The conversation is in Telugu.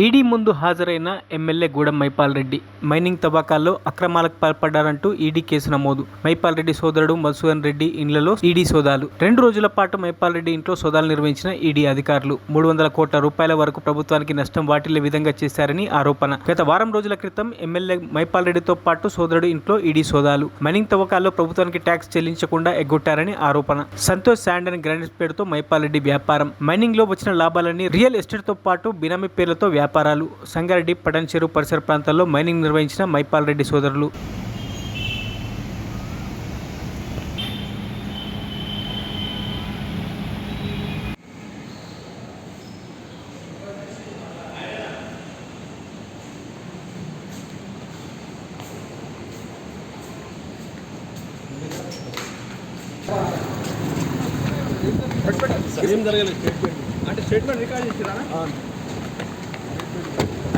ఈడీ ముందు హాజరైన ఎమ్మెల్యే గూడెం మైపాల్ రెడ్డి. మైనింగ్ తవ్వకాల్లో అక్రమాలకు పాల్పడ్డారంటూ ఈడీ కేసు నమోదు. మైపాల్ రెడ్డి సోదరుడు మధుసూదన్ రెడ్డి ఇండ్లలో ఈడీ సోదాలు. రెండు రోజుల పాటు మైపాల్ రెడ్డి ఇంట్లో సోదాలు నిర్వహించిన ఈడీ అధికారులు. మూడు వందల కోట్ల రూపాయల వరకు ప్రభుత్వానికి నష్టం వాటిల్లే విధంగా చేశారని ఆరోపణ. గత వారం రోజుల క్రితం ఎమ్మెల్యే మైపాల్ రెడ్డితో పాటు సోదరుడు ఇంట్లో ఈడీ సోదాలు. మైనింగ్ తవ్వకాల్లో ప్రభుత్వానికి ట్యాక్స్ చెల్లించకుండా ఎగ్గొట్టారని ఆరోపణ. సంతోష్ శాండ్ అండ్ గ్రానైట్ పేరుతో మైపాల్ రెడ్డి వ్యాపారం. మైనింగ్లో వచ్చిన లాభాలన్నీ రియల్ ఎస్టేట్తో పాటు బినామీ పేర్లతో వ్యాపారాలు. సంగారెడ్డి పటన్చెరు పరిసర ప్రాంతాల్లో మైనింగ్ నిర్వహించిన మైపాల్ రెడ్డి సోదరులు. ఏం జరగలేదు? అంటే స్టేట్మెంట్ రికార్డ్ చేసిరా